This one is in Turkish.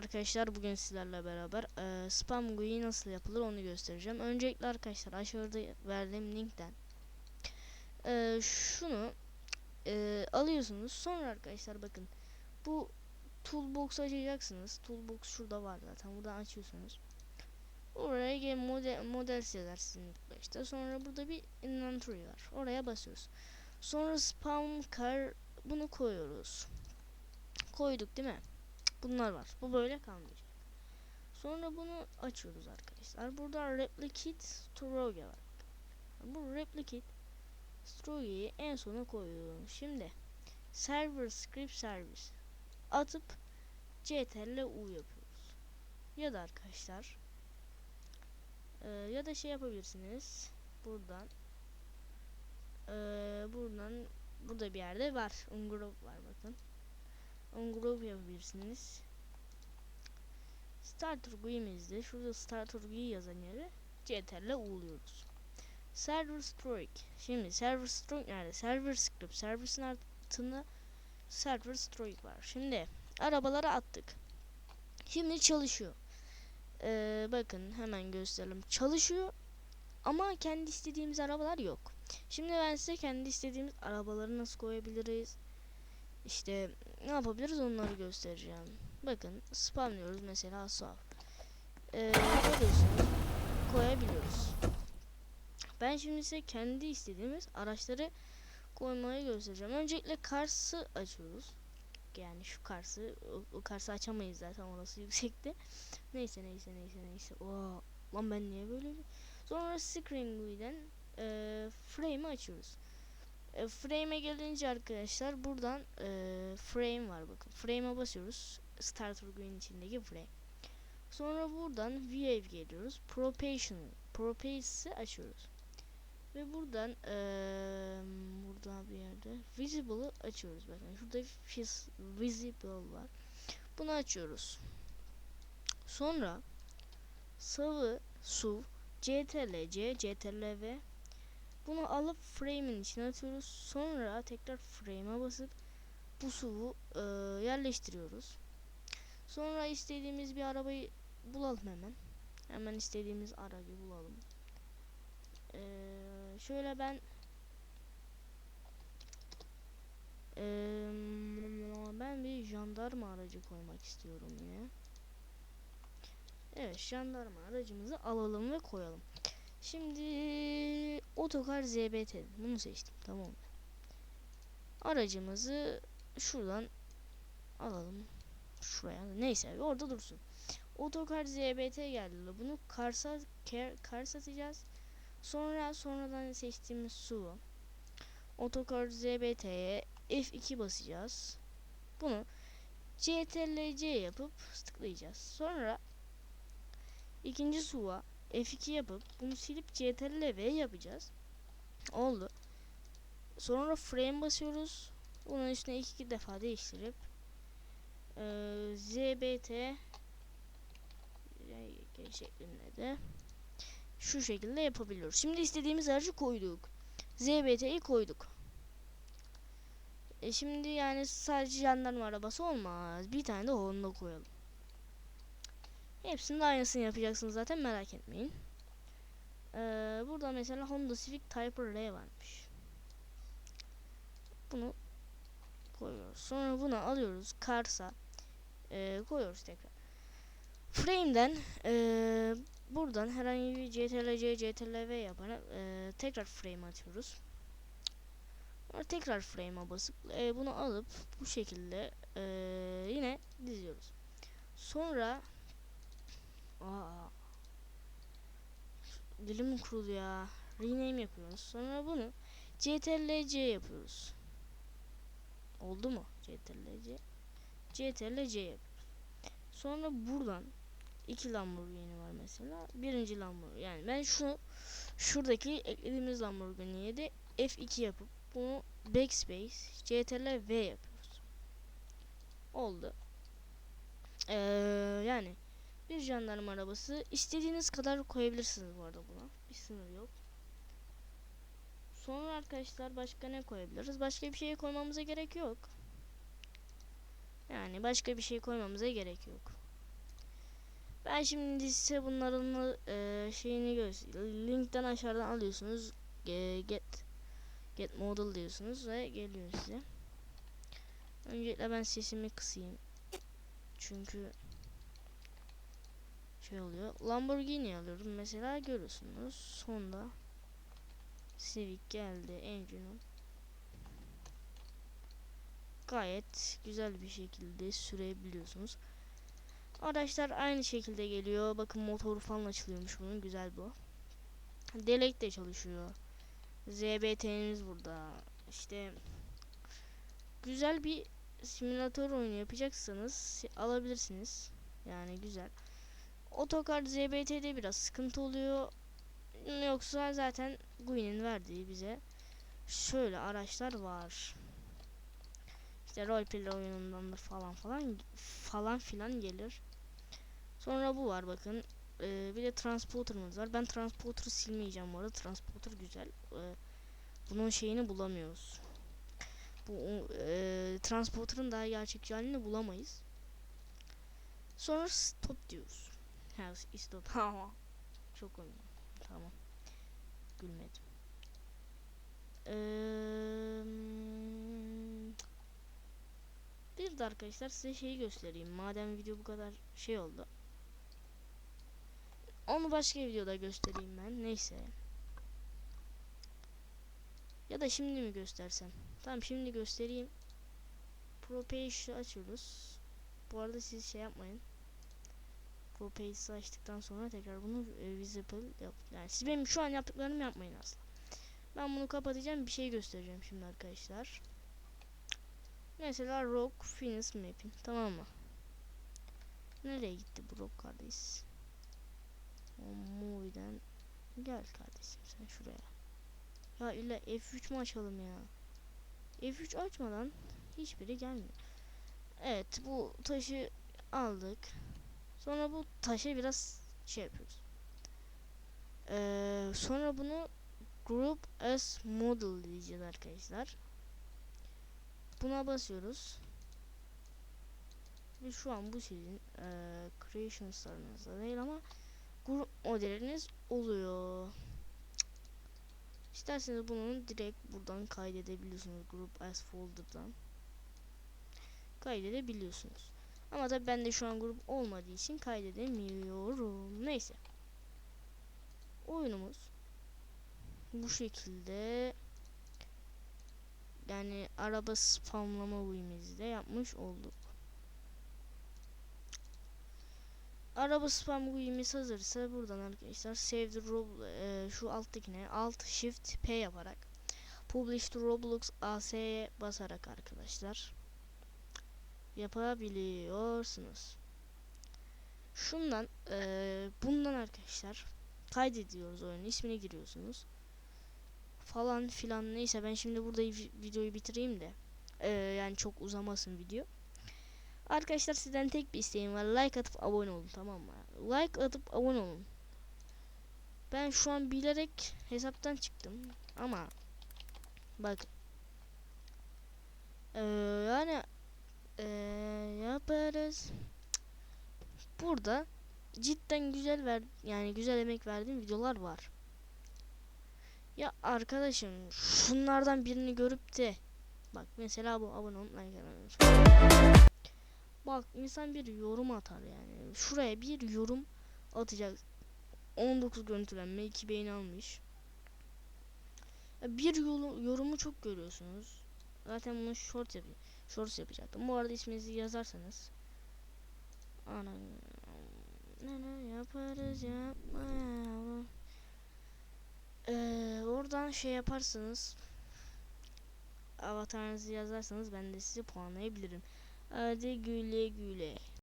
arkadaşlar bugün sizlerle beraber e, spam GUI nasıl yapılır onu göstereceğim. Öncelikle arkadaşlar aşağıda verdiğim linkten e, şunu e, alıyorsunuz. Sonra arkadaşlar bakın bu toolbox açacaksınız. Toolbox şurada var zaten. Buradan açıyorsunuz. Oraya gel model model ilk başta. Sonra burada bir inventory var. Oraya basıyoruz. Sonra spam car bunu koyuyoruz. Koyduk değil mi? Bunlar var. Bu böyle kalmayacak. Sonra bunu açıyoruz arkadaşlar. Burada replicate stroge var. Bu replicate stroge'yi en sona koyuyorum. Şimdi server script service atıp ctrl u yapıyoruz. Ya da arkadaşlar e, ya da şey yapabilirsiniz. Buradan e, buradan burada bir yerde var. Ungroup var bakın. Ungroup yapabilirsiniz. Starter GUI'mizde şurada Starter GUI yazan yere CTRL uğuluyoruz. Server Stroke. Şimdi Server Stroke nerede? Server Script. Servis'in altında Server Stroke var. Şimdi arabaları attık. Şimdi çalışıyor. Ee, bakın hemen gösterelim. Çalışıyor ama kendi istediğimiz arabalar yok. Şimdi ben size kendi istediğimiz arabaları nasıl koyabiliriz? İşte ne yapabiliriz onları göstereceğim. Bakın spamlıyoruz mesela sağ. Ee, koyabiliyoruz. Ben şimdi size kendi istediğimiz araçları koymayı göstereceğim. Öncelikle Cars'ı açıyoruz. Yani şu Cars'ı o, o Cars'ı açamayız zaten orası yüksekte. Neyse neyse neyse neyse. Oo, lan ben niye böyle. Sonra Screen GUI'den e, frame'i açıyoruz. E, frame'e gelince arkadaşlar buradan e, frame var bakın. Frame'e basıyoruz. Starter GUI'nin içindeki frame. Sonra buradan View geliyoruz. Propagation. Propage'i açıyoruz. Ve buradan e, burada bir yerde Visible'ı açıyoruz. Bakın şurada Visible var. Bunu açıyoruz. Sonra sıvı, su, CTRL-C, CTRL-V bunu alıp frame'in içine atıyoruz. Sonra tekrar frame'e basıp bu suvu e, yerleştiriyoruz. Sonra istediğimiz bir arabayı bulalım hemen. Hemen istediğimiz aracı bulalım. Ee, şöyle ben ee, ben bir jandarma aracı koymak istiyorum yine. Evet jandarma aracımızı alalım ve koyalım. Şimdi otokar ZBT bunu seçtim tamam mı? Aracımızı şuradan alalım. Şuraya neyse orada dursun. Otokar ZBT geldi. Bunu Kars'a Kars atacağız. Sonra sonradan seçtiğimiz su. Otokar ZBT'ye F2 basacağız. Bunu CTRL-C yapıp tıklayacağız. Sonra ikinci suva F2 yapıp bunu silip CTRL V yapacağız. Oldu. Sonra frame basıyoruz. Bunun üstüne iki defa değiştirip e, ZBT şeklinde de şu şekilde yapabiliyoruz. Şimdi istediğimiz aracı koyduk. ZBT'yi koyduk. E şimdi yani sadece jandarma arabası olmaz. Bir tane de Honda koyalım. Hepsinin aynısını yapacaksınız zaten merak etmeyin. Ee, burada mesela Honda Civic Type R varmış. Bunu koyuyoruz. Sonra bunu alıyoruz. Kars'a e, koyuyoruz tekrar. Frame'den e, buradan herhangi bir CTRL-C, CTRL-V yaparak e, tekrar frame atıyoruz. Sonra tekrar frame'a basıp e, bunu alıp bu şekilde e, yine diziyoruz. Sonra Aa. Dilim kurulu ya. Rename yapıyoruz. Sonra bunu CTRL-C yapıyoruz. Oldu mu? CTRL-C. CTRL-C yapıyoruz. Sonra buradan iki Lamborghini var mesela. Birinci Lamborghini. Yani ben şu şuradaki eklediğimiz Lamborghini'ye de F2 yapıp bunu backspace CTRL V yapıyoruz. Oldu. Bir jandarma arabası. istediğiniz kadar koyabilirsiniz bu arada buna. Bir sınır yok. Sonra arkadaşlar başka ne koyabiliriz? Başka bir şey koymamıza gerek yok. Yani başka bir şey koymamıza gerek yok. Ben şimdi size bunların e, şeyini göstereyim. Linkten aşağıdan alıyorsunuz. E, get get model diyorsunuz ve geliyor size. Öncelikle ben sesimi kısayım. Çünkü şey oluyor. Lamborghini alıyorum mesela görüyorsunuz. Sonda Civic geldi. Engine gayet güzel bir şekilde sürebiliyorsunuz. Araçlar aynı şekilde geliyor. Bakın motoru falan açılıyormuş bunun. Güzel bu. Delek de çalışıyor. ZBT'miz burada. İşte güzel bir simülatör oyunu yapacaksanız alabilirsiniz. Yani güzel. Otokar ZBT'de biraz sıkıntı oluyor. Yoksa zaten Gui'nin verdiği bize şöyle araçlar var. İşte roleplay oyunundan da falan falan falan filan gelir. Sonra bu var bakın. Ee, bir de transporter'ımız var. Ben transporter'ı silmeyeceğim bu arada. Transporter güzel. Ee, bunun şeyini bulamıyoruz. Bu e, transporter'ın daha gerçekçi halini bulamayız. Sonra stop diyoruz. Ha stop. Ha. Çok komik. Tamam. Gülmedim. Eee bir de arkadaşlar size şeyi göstereyim. Madem video bu kadar şey oldu. Onu başka videoda göstereyim ben. Neyse. Ya da şimdi mi göstersem? Tamam şimdi göstereyim. Propage'i açıyoruz. Bu arada siz şey yapmayın. Propage'i açtıktan sonra tekrar bunu e, visible yap. Yani siz benim şu an yaptıklarımı yapmayın asla. Ben bunu kapatacağım. Bir şey göstereceğim şimdi arkadaşlar. Mesela Rock Finis Map'in tamam mı? Nereye gitti bu Rock kardeş? O movie'den gel kardeşim sen şuraya. Ya illa F3 mü açalım ya? F3 açmadan hiçbiri gelmiyor. Evet bu taşı aldık. Sonra bu taşa biraz şey yapıyoruz. Ee, sonra bunu Group as Model diyeceğiz arkadaşlar. Buna basıyoruz. Ve şu an bu sizin e, creation starınızda değil ama grup modeliniz oluyor. İsterseniz bunu direkt buradan kaydedebiliyorsunuz. Group as folder'dan. Kaydedebiliyorsunuz. Ama tabi bende şu an grup olmadığı için kaydedemiyorum. Neyse. Oyunumuz bu şekilde yani araba spamlama uyumuzda yapmış olduk. Araba spam uyumuz hazırsa buradan arkadaşlar save the rob e, şu alttakine alt shift p yaparak publish to roblox as'ye basarak arkadaşlar yapabiliyorsunuz. Şundan e, bundan arkadaşlar kaydediyoruz oyunu ismini giriyorsunuz falan filan neyse ben şimdi burada videoyu bitireyim de ee, yani çok uzamasın video. Arkadaşlar sizden tek bir isteğim var like atıp abone olun tamam mı? Like atıp abone olun. Ben şu an bilerek hesaptan çıktım ama bak ee, yani ee, yaparız. Burada cidden güzel ver yani güzel emek verdiğim videolar var. Ya arkadaşım şunlardan birini görüp de bak mesela bu abone olmayı Bak insan bir yorum atar yani. Şuraya bir yorum atacak. 19 görüntülenme 2 beğeni almış. Bir yolu, yorumu çok görüyorsunuz. Zaten bunu short yap shorts yapacaktım. Bu arada isminizi yazarsanız ana ne yaparız yapma ee, oradan şey yaparsınız. Avatarınızı yazarsanız ben de sizi puanlayabilirim. Hadi güle güle.